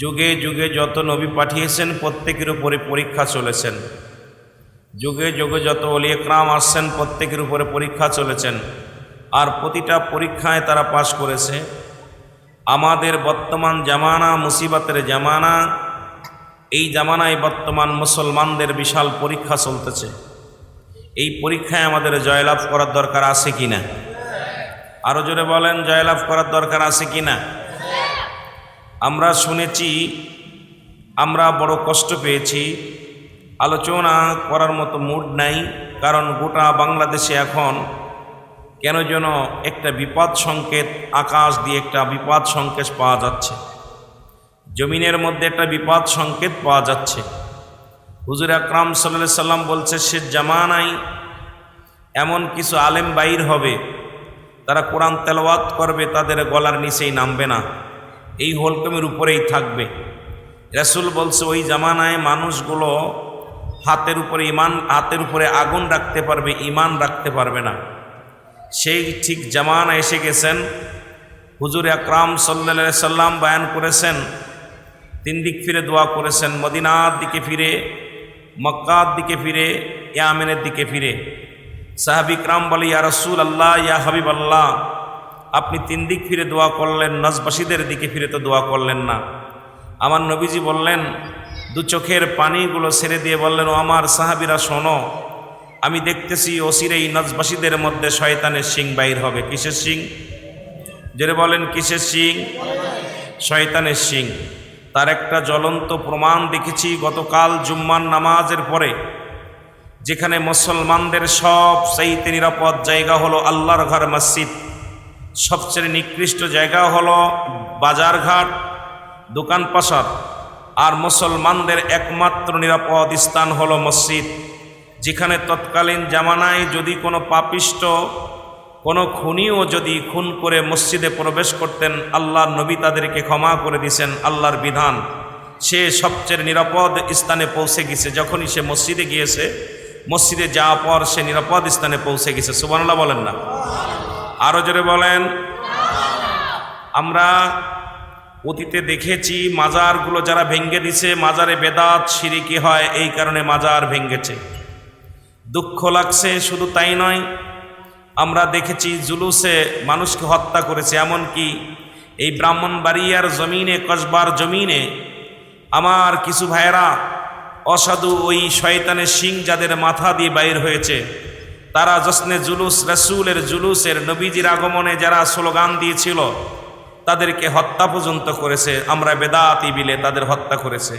যুগে যুগে যত নবী পাঠিয়েছেন, প্রত্যেকের উপরে পরীক্ষা চলেছেন। যুগে যুগে যত অলিয়করাম আসছেন, প্রত্যেকের উপরে পরীক্ষা চলেছেন। আর প্রতিটা পরীক্ষায় তারা পাশ করেছে। আমাদের বর্তমান জামানা, মুসিবতের জামানা, এই জামানায় বর্তমান মুসলমানদের বিশাল পরীক্ষা চলতেছে। এই পরীক্ষায় আমাদের জয়লাভ করার দরকার আছে কি না আরও জোরে বলেন, জয়লাভ করার দরকার আছে কি না আমরা শুনেছি, আমরা বড় কষ্ট পেয়েছি। আলোচনা করার মতো মুড নাই, কারণ গোটা বাংলাদেশে এখন কেন যেন একটা বিপদ সংকেত, আকাশ দিয়ে একটা বিপদ সংকেত পাওয়া যাচ্ছে। জমিনের মধ্যে একটা বিপদ সংকেত পাওয়া যাচ্ছে। হুজুর আকরাম সাল্লা সাল্লাম বলছে, সে জামানায় এমন কিছু আলেম বাইর হবে, তারা কোরআন তেলাওয়াত করবে, তাদের গলার নিচেই নামবে না। এই হোলকমের উপরেই থাকবে। রাসুল বলছে, ওই জামানায় মানুষগুলো হাতের উপরে ইমান হাতের উপরে আগুন রাখতে পারবে ইমান রাখতে পারবে না। সেই ঠিক জামানা এসে গেছেন। হুজুর আকরাম সাল্লা সাল্লাম বয়ান করেছেন, তিন দিক ফিরে দোয়া করেছেন, মদিনার দিকে ফিরে, মক্কার দিকে ফিরে, ইয়ামেনের দিকে ফিরে। সাহাবিকরাম বলে, ইয়া রসুল আল্লাহ ইয়া হাবিব আল্লাহ আপনি তিন দিক ফিরে দোয়া করলেন, নজবাসীদের দিকে ফিরে তো দোয়া করলেন না। আমার নবীজি বললেন, দু চোখের পানিগুলো ছেড়ে দিয়ে বললেন, ও আমার সাহাবিরা, শোনো, আমি দেখতেছি ওসির এই নজবাসীদের মধ্যে শয়তানের সিং বাইর হবে। কিসের সিং যেটা বলেন, কিসের সিং শয়তানের সিং তার একটা জ্বলন্ত প্রমাণ দেখেছি গতকাল জুম্মান নামাজের পরে, যেখানে মুসলমানদের সব চাইতে নিরাপদ জায়গা হলো আল্লাহর ঘর, মসজিদ। সবচেয়ে নিকৃষ্ট জায়গা হলো বাজারঘাট দোকান পাশার আর মুসলমানদের একমাত্র নিরাপদ স্থান হলো মসজিদ, যেখানে তৎকালীন জামানায় যদি কোনো পাপিষ্ট, কোনো খুনিও যদি খুন করে মসজিদে প্রবেশ করতেন আল্লাহর নবী তাদেরকে ক্ষমা করে দিছেন, আল্লাহর বিধান। সে সবচেয়ে নিরাপদ স্থানে পৌঁছে গেছে, যখনই সে মসজিদে গিয়েছে, মসজিদে যাওয়ার পর সে নিরাপদ স্থানে পৌঁছে গেছে। সুবানাল্লাহ বলেন না। আরও জোরে বলেন। আমরা অতীতে দেখেছি মাজারগুলো যারা ভেঙ্গে দিছে, মাজারে বেদাত, সিরিকি হয়, এই কারণে মাজার ভেঙ্গেছে দুঃখ লাগছে, শুধু তাই নয়, আমরা দেখেছি জুলুসে মানুষকে হত্যা করেছে, এমনকি এই ব্রাহ্মণবাড়িয়ার জমিনে, কসবার জমিনে আমার কিছু ভাইয়েরা অসাধু ওই শয়তানের সিং যাদের মাথা দিয়ে বাইর হয়েছে তারা জশ্নে জুলুস, রসুলের জুলুসের নবীজির আগমনে যারা স্লোগান দিয়েছিল, তাদেরকে হত্যা পর্যন্ত করেছে। আমরা বেদাতি বিলে তাদের হত্যা করেছে।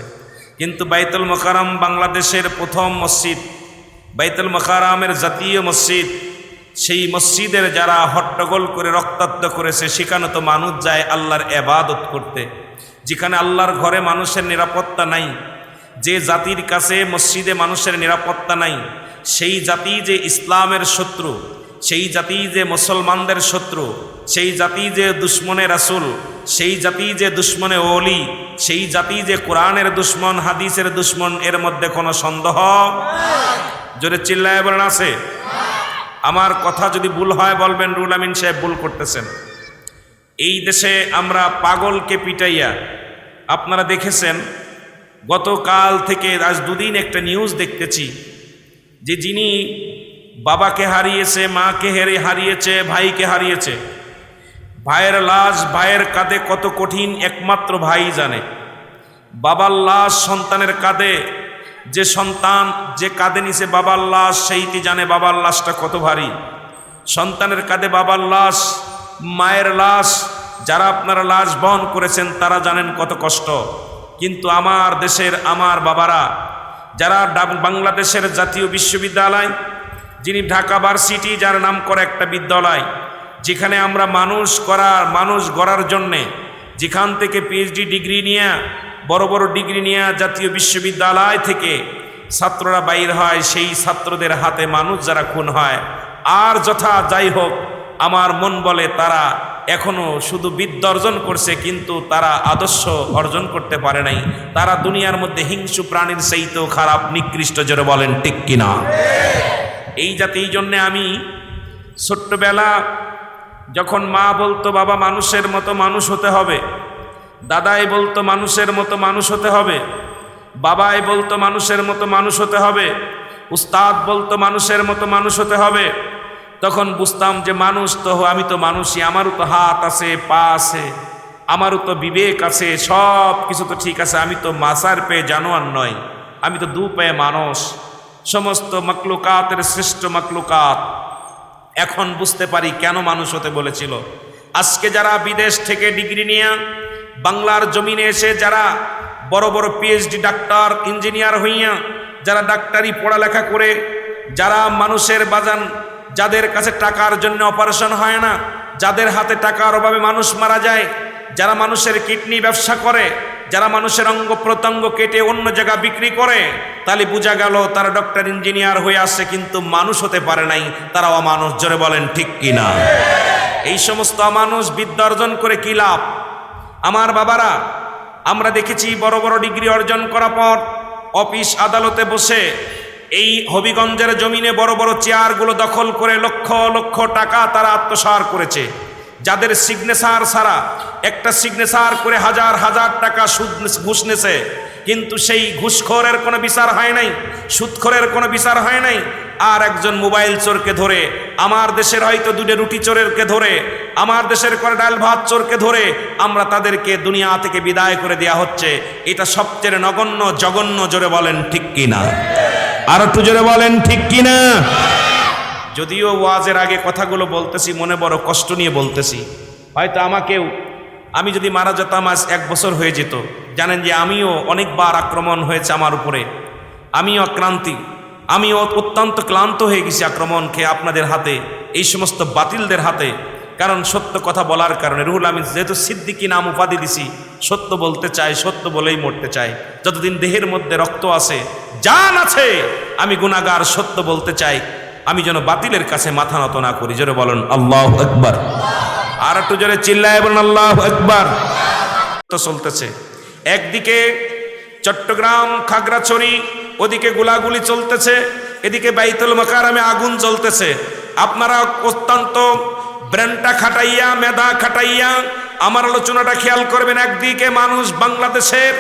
কিন্তু বাইতুল মকারাম বাংলাদেশের প্রথম মসজিদ, বাইতুল মকারামের জাতীয় মসজিদ, সেই মসজিদের যারা হট্টগোল করে রক্তাক্ত করেছে, সেখানে তো মানুষ যায় আল্লাহর এবাদত করতে। যেখানে আল্লাহর ঘরে মানুষের নিরাপত্তা নাই, যে জাতির কাছে মসজিদে মানুষের নিরাপত্তা নাই সেই জাতি যে ইসলামের শত্রু, সেই জাতি যে মুসলমানদের শত্রু, সেই জাতি যে দুশ্মনে রাসুল, সেই জাতি যে দুশ্মনে ওলি, সেই জাতি যে কোরআনের দুশ্মন, হাদিসের দুশ্মন, এর মধ্যে কোনো সন্দেহ? জোরে চিল্লায় বলেন, আছে? আমার কথা যদি ভুল হয়, বলবেন রুল আমিন সাহেব, ভুল করতেছেন। এই দেশে আমরা পাগলকে পিটাইয়া, আপনারা দেখেছেন, গতকাল থেকে আজ দুদিন একটা নিউজ দেখতেছি যে যিনি বাবাকে হারিয়েছে, মাকে হেরে হারিয়েছে, ভাইকে হারিয়েছে, ভাইয়ের লাশ ভাইয়ের কাঁধে কত কঠিন একমাত্র ভাই জানে। বাবার লাশ সন্তানের কাঁধে, যে সন্তান যে কাঁধে নিছে বাবার লাশ, সেইটি জানে বাবার লাশটা কত ভারী। সন্তানের কাঁধে বাবার লাশ, মায়ের লাশ, যারা আপনারা লাশ বহন করেছেন, তারা জানেন কত কষ্ট। কিন্তু আমার দেশের আমার বাবারা যারা বাংলাদেশের জাতীয় বিশ্ববিদ্যালয়, যিনি ঢাকা ভার্সিটি, যার নাম করে একটা বিদ্যালয়, যেখানে আমরা মানুষ করার মানুষ গড়ার জন্যে যেখান থেকে পিএইচডি ডিগ্রি নিয়ে, বড় বড় ডিগ্রি নিয়ে জাতীয় বিশ্ববিদ্যালয় থেকে ছাত্ররা বাইর হয়, সেই ছাত্রদের হাতে মানুষ যারা খুন হয়। আর যথা যাই হোক, আমার মন বলে তারা এখনও শুধু বিদ্যা অর্জন করছে, কিন্তু তারা আদর্শ অর্জন করতে পারে নাই। তারা দুনিয়ার মধ্যে হিংসু প্রাণীর সেইতেও খারাপ, নিকৃষ্ট জোরে বলেন, ঠিক কিনা? এই যাতে এই জন্যে আমি ছোট্টবেলা যখন মা বলতো, বাবা, মানুষের মতো মানুষ হতে হবে। দাদাই বলতো, মানুষের মতো মানুষ হতে হবে। বাবাই বলতো, মানুষের মতো মানুষ হতে হবে। উস্তাদ বলতো, মানুষের মতো মানুষ হতে হবে। তখন বুঝতাম যে মানুষ তো আমি তো মানুষই, আমারও তো হাত আছে, পা আছে, আমারও তো বিবেক আছে, সব কিছু তো ঠিক আছে, আমি তো মাসার পেয়ে জানোয়ার নয় আমি তো দু পেয়ে মানুষ, সমস্ত মকলুকাতের শ্রেষ্ঠ মকলুকাত এখন বুঝতে পারি কেন মানুষ হতে বলেছিল। আজকে যারা বিদেশ থেকে ডিগ্রি নিয়ে বাংলার জমিনে এসে যারা বড় বড় পিএইচডি ডাক্তার ইঞ্জিনিয়ার হইয়া, যারা ডাক্তারি পড়ালেখা করে, যারা মানুষের বাজান যাদের কাছে টাকার জন্য অপারেশন হয় না, যাদের হাতে টাকার অভাবে মানুষ মারা যায়, যারা মানুষের কিডনি ব্যবসা করে, যারা মানুষের অঙ্গ প্রত্যঙ্গ কেটে অন্য জায়গা বিক্রি করে, তাহলে বোঝা গেল তারা ডক্টর, ইঞ্জিনিয়ার হয়ে আসছে কিন্তু মানুষ হতে পারে নাই, তারা অমানুষ, জোরে বলেন, ঠিক কিনা এই সমস্ত অমানুষ বিদ্যা অর্জন করে কি লাভ? আমার বাবারা, আমরা দেখেছি বড় বড় ডিগ্রি অর্জন করার পর, অফিস আদালতে বসে এই হবিগঞ্জের জমিনে বড় বড় চেয়ারগুলো দখল করে লক্ষ লক্ষ টাকা তারা আত্মসার করেছে। যাদের সিগনেচার ছাড়া একটা সিগনেচার করে হাজার হাজার টাকা সুদ ঘুষ নেছে, কিন্তু সেই ঘুষখোরের কোনো বিচার হয় নাই, সুদখোরের কোনো বিচার হয় নাই, আর একজন মোবাইল চোরকে ধরে, আমার দেশের হয়তো দুটো রুটি চোরেরকে ধরে, আমার দেশের করে ডাল ভাত চোরকে ধরে, আমরা তাদেরকে দুনিয়া থেকে বিদায় করে দেয়া হচ্ছে। এটা সবচেয়ে নগণ্য, জঘন্য জোরে বলেন ঠিক কিনা? আর একটু জোরে বলেন, ঠিক কিনা? যদিও ওয়াজের আগে কথাগুলো বলতেছি, মনে বড় কষ্ট নিয়ে বলতেছি। হয়তো আমাকেও, আমি যদি মারা যেতাম, আজ এক বছর হয়ে যেত। জানেন যে আমিও অনেকবার আক্রমণ হয়েছে আমার উপরে। আমিও আক্রান্তি আমিও অত্যন্ত ক্লান্ত হয়ে গেছি আক্রমণ খেয়ে আপনাদের হাতে, এই সমস্ত বাতিলদের হাতে। কারণ সত্য কথা বলার কারণে। রুহুল আমি যেহেতু সিদ্দিকি নাম উপাধি দিছি, সত্য বলতে চাই সত্য বলেই মরতে চাই যতদিন দেহের মধ্যে রক্ত আছে, জান আছে, আমি গুণাগার সত্য বলতে চাই। আমি যেন বাতিলের কাছে মাথা নত না করি। জোরে বলেন, আল্লাহ একবার আর একটু জোরে চিল্লায় বলেন, আল্লাহ একবার তো চলতেছে। একদিকে চট্টগ্রাম, খাগড়াছড়ি, ওদিকে গুলাগুলি চলতেছে, এদিকে বাইতুল মাকারামে আগুন জ্বলতেছে। আপনারা অত্যন্ত ব্রেনটা খাটাইয়া, মেধা খাটাইয়া, আমার আলোচনাটা খেয়াল করবেন একদিকে মানুষ বাংলাদেশের,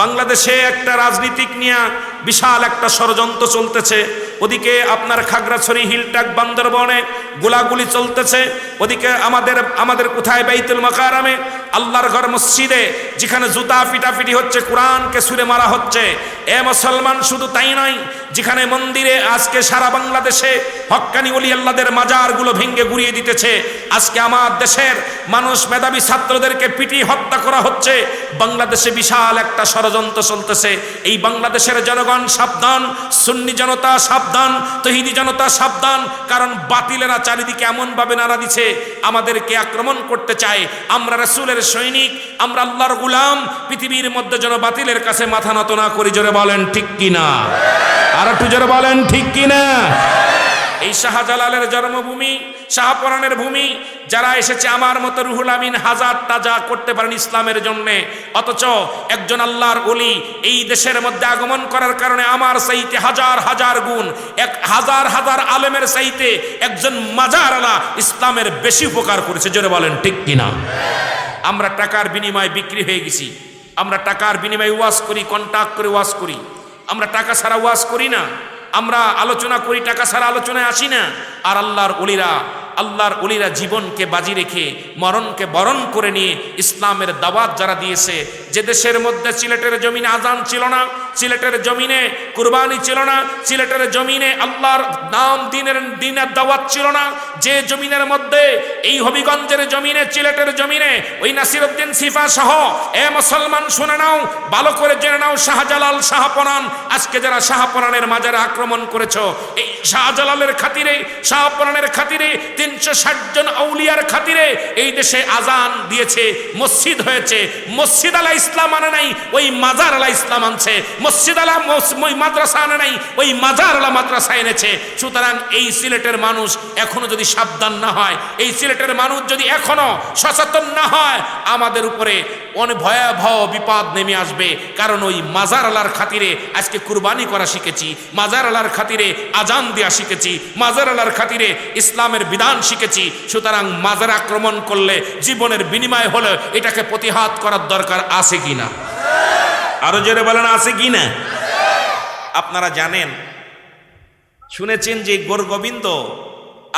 বাংলাদেশে একটা রাজনীতিক নিয়ে বিশাল একটা ষড়যন্ত্র চলতেছে ওদিকে আপনার খাগড়াছড়ি হিলটাক বান্দরবনে গোলাগুলি চলতেছে। ওদিকে আমাদের আমাদের কোথায়? বাইতুল মাকারামে। আল্লাহর ঘর মসজিদে, যেখানে জুতা পিটাপিটি হচ্ছে, কোরআনকে সুরে মারা হচ্ছে। এ মুসলমান, শুধু তাই নয়, যেখানে মন্দিরে আজকে সারা বাংলাদেশে হক্কানি অলি আল্লাদের মাজারগুলো ভেঙ্গে গুড়িয়ে দিতেছে। আজকে আমার দেশের মানুষ, মেধাবী ছাত্রদেরকে পিটি হত্যা করা হচ্ছে। বাংলাদেশে বিশাল একটা ষড়যন্ত্র চলতেছে। এই বাংলাদেশের জনগণ সাবধান, সুন্নি জনতা সাবধান। তহিদি জনতা সাবধান, কারণ বাতিলেরা চারিদিকে এমনভাবে নাড়া দিছে, আমাদেরকে আক্রমণ করতে চায়। আমরা রসুলের সৈনিক, আমরা আল্লাহর গুলাম, পৃথিবীর মধ্যে যেন বাতিলের কাছে মাথা নত না করি, জোরে বলেন ঠিক কিনা? আর একটু জোরে বলেন ঠিক কিনা? এই শাহজালালের জন্মভূমি শাহপরানের ভূমি, যারা এসেছে আমার মতো রুহুল আমিন হাজার তাজা করতে পারেন ইসলামের জন্য। অথচ একজন আল্লাহর অলি এই দেশের মধ্যে আগমন করার কারণে আমার সাইতে হাজার হাজার গুণ, এক হাজার হাজার আলেমের সাইতে একজন মাজার আলা ইসলামের বেশি উপকার করেছে, জোরে বলেন, ঠিক কিনা? আমরা টাকার বিনিময়ে বিক্রি হয়ে গেছি। আমরা টাকার বিনিময়ে ওয়াশ করি কন্ট্যাক্ট করে ওয়াশ করি। আমরা টাকা ছাড়া ওয়াশ করি না। আমরা আলোচনা করি টাকা ছাড়া আলোচনায় আসি না। আর আল্লাহর অলিরা আল্লাহর অলিরা জীবনকে বাজি রেখে, মরণকে বরণ করে নিয়ে ইসলামের দাওয়াত যারা দিয়েছে, যে দেশের মধ্যে সিলেটের জমিনে আজান ছিল না, সিলেটের জমিনে কুরবানি ছিল না, সিলেটের জমিনে আল্লাহর নাম দিনের দিনের দাওয়াত ছিল না, যে জমিনের মধ্যে, এই হবিগঞ্জের জমিনে, সিলেটের জমিনে, ওই নাসিরউদ্দিন সিফা সহ, এ মুসলমান শুনে নাও, ভালো করে জেনে নাও, শাহজালাল শাহপরান, আজকে যারা শাহপরানের মাজারে আক্রমণ করেছ, এই শাহজালালের খাতিরে, শাহপরানের খাতিরে তিনশো ষাট জন আউলিয়ার খাতিরে এই দেশে আজান দিয়েছে, মসজিদ হয়েছে। মসজিদ আলা ইসলাম আনে নাই, ওই মাজার আলা ইসলাম আনছে। মসজিদ আলা ওই মাদ্রাসা আনে নাই, ওই মাজার আলা মাদ্রাসা এনেছে। সুতরাং এই সিলেটের মানুষ এখনও যদি সাবধান না হয়, এই সিলেটের মানুষ যদি এখনও সচেতন না হয়, আমাদের উপরে অনেক ভয়াবহ বিপদ নেমে আসবে। কারণ ওই মাজার আলার খাতিরে আজকে কুরবানি করা শিখেছি মাজার আলার খাতিরে আজান দেওয়া শিখেছি মাজার আলার খাতিরে ইসলামের বিধান শিখেছি। সুতরাং মাজার আক্রমণ করলে জীবনের বিনিময় হলে এটাকে প্রতিহাত করার দরকার আছে কিনা আরও জোরে বলেন, আছে কি না? আপনারা জানেন, শুনেছেন যে গোর গোবিন্দ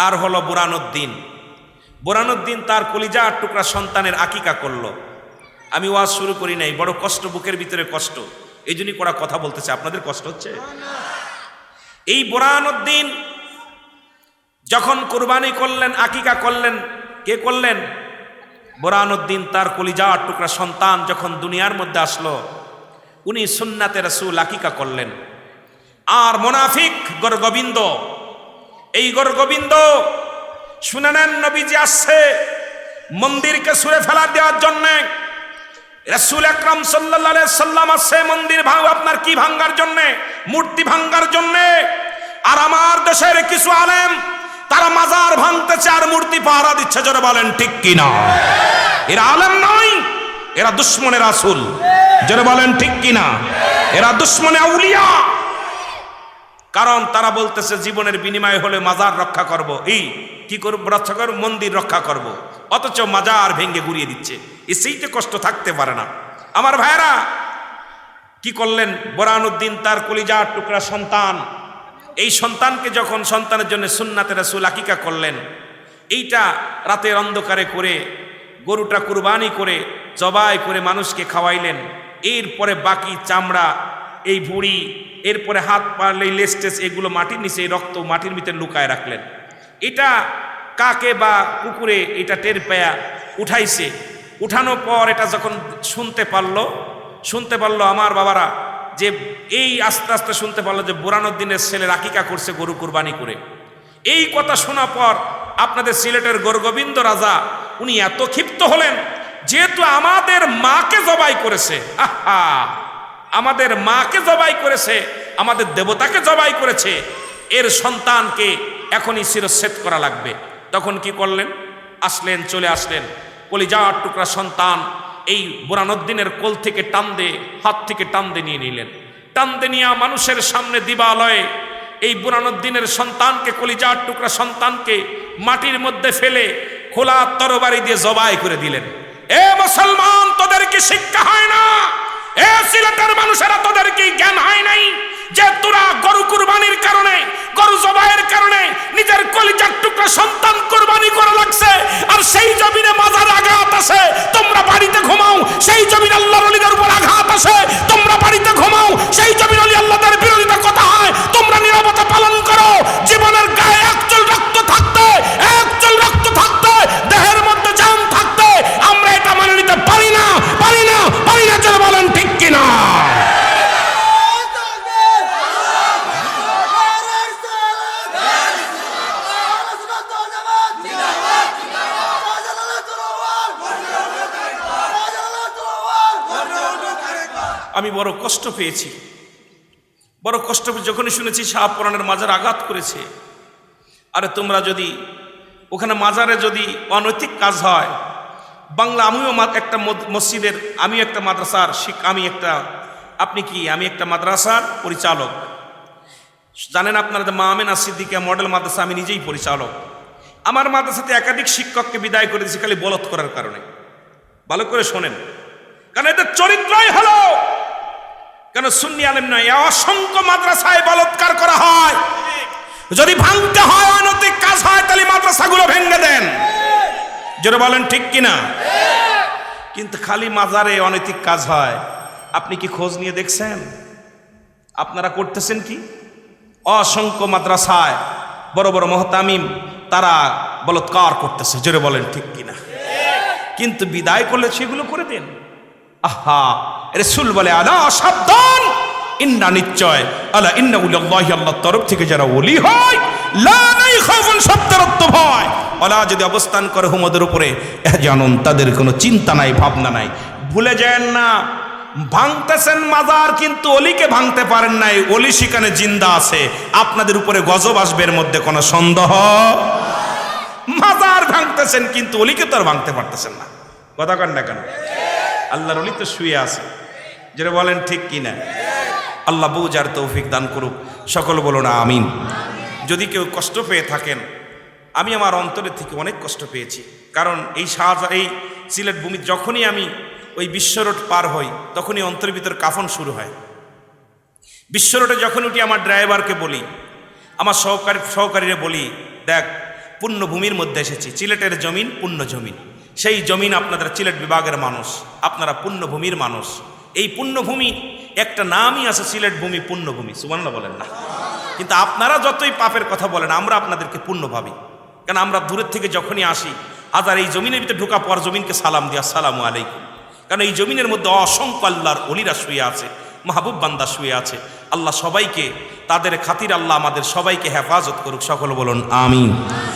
আর হলো বুরানুদ্দিন। বুরানুদ্দিন তার কলিজা টুকরা সন্তানের আকিকা করল। আমি ওয়াজ শুরু করি নাই, বড় কষ্ট, বুকের ভিতরে কষ্ট। এই জন্যই করা কথা বলতেছে, আপনাদের কষ্ট হচ্ছে? এই বুরানুদ্দিন যখন কোরবানি করলেন, আকিকা করলেন, কে করলেন? বোরানুদ্দিন তার কলিজা টুকরা সন্তান যখন দুনিয়ার মধ্যে আসলো, উনি সুন্নাতে রসুল আকিকা করলেন। আর মোনাফিক গরগোবিন্দ, এই গরগোবিন্দ শুনে নেন নবীজি আসছে মন্দিরকে সুরে ফেলা দেওয়ার জন্যে। রসুল আকরাম সাল্লাহ সাল্লাম আসছে মন্দির ভাঙ আপনার কি ভাঙ্গার জন্যে? মূর্তি ভাঙ্গার জন্যে? আর আমার দেশের কিছু আলেম, তারা মাজার ভাঙতেছে আর মূর্তি পাহারা দিচ্ছে, জোরে বলেন, ঠিক কিনা? এরা আলেম নয়, এরা দুশ্মনের আসুল জোরে বলেন, ঠিক কিনা? এরা দুশ্মনে আউলিয়া। কারণ তারা বলতেছে, জীবনের বিনিময় হলে মাজার রক্ষা করব। এই, কি করব? রক্ষা করব? মন্দির রক্ষা করব। অথচ মাজার ভেঙ্গে গুড়িয়ে দিচ্ছে। এ সেইতে কষ্ট থাকতে পারে না। আমার ভাইরা কি করলেন? বোরানুদ্দিন তার কলিজার টুকরা সন্তান। এই সন্তানকে যখন সন্তানের জন্য সুন্নাতে রাসুল আকিকা করলেন, এইটা রাতের অন্ধকারে করে, গরুটা কুরবানি করে, জবাই করে মানুষকে খাওয়াইলেন। এরপরে বাকি চামড়া, এই ভুঁড়ি, এরপরে হাত পারলে লেস্টেস এগুলো মাটির নিচে রক্ত মাটির ভিতরে লুকায় রাখলেন। এটা কাকে বা কুকুরে এটা টের পেয়া উঠাইছে। উঠানোর পর এটা যখন শুনতে পারল শুনতে পারল আমার বাবারা যে এই আস্তে আস্তে শুনতে পারল যে বুরানুদ্দিনের ছেলে রাকিকা করছে গরু কুরবানি করে। এই কথা শোনার পর আপনাদের সিলেটের গৌরগোবিন্দ রাজা উনি এত ক্ষিপ্ত হলেন, যেহেতু আমাদের মাকে জবাই করেছে, আহা, আমাদের মাকে জবাই করেছে, আমাদের দেবতাকে জবাই করেছে, এর সন্তানকে এখনই শিরচ্ছেদ করা লাগবে। তখন কি করলেন? আসলেন, চলে আসলেন। কলিজার টুকরা সন্তান এই বুরানুদ্দিনের কোল থেকে টান দে হাত থেকে টান দে নিয়ে নিলেন। টান দে নিয়ে মানুষের সামনে দিবালয়ে এই বুরানুদ্দিনের সন্তানকে, কলিজার টুকরা সন্তানকে মাটির মধ্যে ফেলে খোলা তরবারি দিয়ে জবাই করে দিলেন। এ মুসলমান, তোদের কি শিক্ষা হয় না? এ সিলেটের মানুষেরা তোদের কি জ্ঞান হয় নাই? যে তোরা গরু কুরবানির কারণে, গরু জবাইয়ের কারণে নিজের কলিজার টুকরা সন্তান কুরবানি করে লাগছে, আর সেই জমিনে মাজার আঘাত আছে। আমি বড় কষ্ট পেয়েছি। বড় কষ্ট যখনই শুনেছি শাহ পুরাণের মাজার আঘাত করেছে। আরে তোমরা যদি ওখানে মাজারে যদি অনৈতিক কাজ হয়, বাংলা আমিও একটা মসজিদের, আমি একটা মাদ্রাসার শিক আমি একটা, আপনি কি? আমি একটা মাদ্রাসার পরিচালক। জানেন আপনারা মা মামেনা সিদ্দিকা মডেল মাদ্রাসা, আমি নিজেই পরিচালক। আমার মাদ্রাসাতে একাধিক শিক্ষককে বিদায় করে দিয়েছি খালি বলত করার কারণে। ভালো করে শোনেন। কারণ এদের চরিত্রই হলো কেন সুন্নি আলেম নয়? অসংখ্য মাদ্রাসায় বলৎকার করা হয়। যদি ভাঙতে হয়, অনৈতিক কাজ হয়, তাহলে মাদ্রাসাগুলো ভেঙে দেন। যেটা বলেন, ঠিক কিনা? কিন্তু খালি মাজারে অনৈতিক কাজ হয়। আপনি কি খোঁজ নিয়ে দেখছেন? আপনারা করতেছেন কি? অসংখ্য মাদ্রাসায় বড় বড় মহতামিম, তারা বলৎকার করতেছে। জোরে বলেন, ঠিক কিনা? কিন্তু বিদায় করলে সেগুলো করে দেন। আহা! রসুল বলে আলা সাবধান। ইন্না নিশ্চয়, আলা ইন্না উল্লাহি আল্লাহর তরফ থেকে যারা ওলি হয়, লা নাই খাউফুন, শব্দের অর্থ ভয়। আলা যদি অবস্থান করে হুমদের উপরে জানুন, তাদের কোনো চিন্তা নাই, ভাবনা নাই। ভুলে যায়েন না, ভাঙতেছেন মাজার, কিন্তু অলিকে ভাঙতে পারেন নাই। অলি সেখানে জিন্দা আছে। আপনাদের উপরে গজব আসবে, এর মধ্যে কোনো সন্দেহ? মাজার ভাঙতেছেন, কিন্তু অলিকে তো আর ভাঙতে পারতেছেন না। কথা কন না কেন? আল্লাহর অলি তো শুয়ে আছে। যেটা বলেন, ঠিক কি না আল্লাহ বুঝার তৌফিক দান করুক। সকল বলো না আমিন। যদি কেউ কষ্ট পেয়ে থাকেন, আমি আমার অন্তরের থেকে অনেক কষ্ট পেয়েছি। কারণ এই শাহজাহ এই সিলেট ভূমি যখনই আমি ওই বিশ্ব রোড পার হই, তখনই অন্তরের ভিতর কাফন শুরু হয়। বিশ্ব রোডে যখন উঠি, আমার ড্রাইভারকে বলি, আমার সহকারী, সহকারীরা বলি, দেখ পুণ্যভূমির মধ্যে এসেছি। চিলেটের জমিন পুণ্য জমিন। সেই জমিন আপনাদের চিলেট বিভাগের মানুষ। আপনারা পুণ্যভূমির মানুষ। এই পুণ্যভূমি, একটা নামই আছে সিলেট ভূমি পুণ্যভূমি সুমান্লা বলেন না। কিন্তু আপনারা যতই পাপের কথা বলেন, আমরা আপনাদেরকে পুণ্য ভাবি। কারণ আমরা দূরের থেকে যখনই আসি আজার এই জমিনের ভিতরে ঢোকা পর জমিনকে সালাম দিয়া সালামু আলাইকুম। কারণ এই জমিনের মধ্যে অসংখ্য আল্লাহর অলিরা শুয়ে আছে, মাহবুব বান্দা শুয়ে আছে। আল্লাহ সবাইকে, তাদের খাতির আল্লাহ আমাদের সবাইকে হেফাজত করুক, সকল বলুন, আমিন।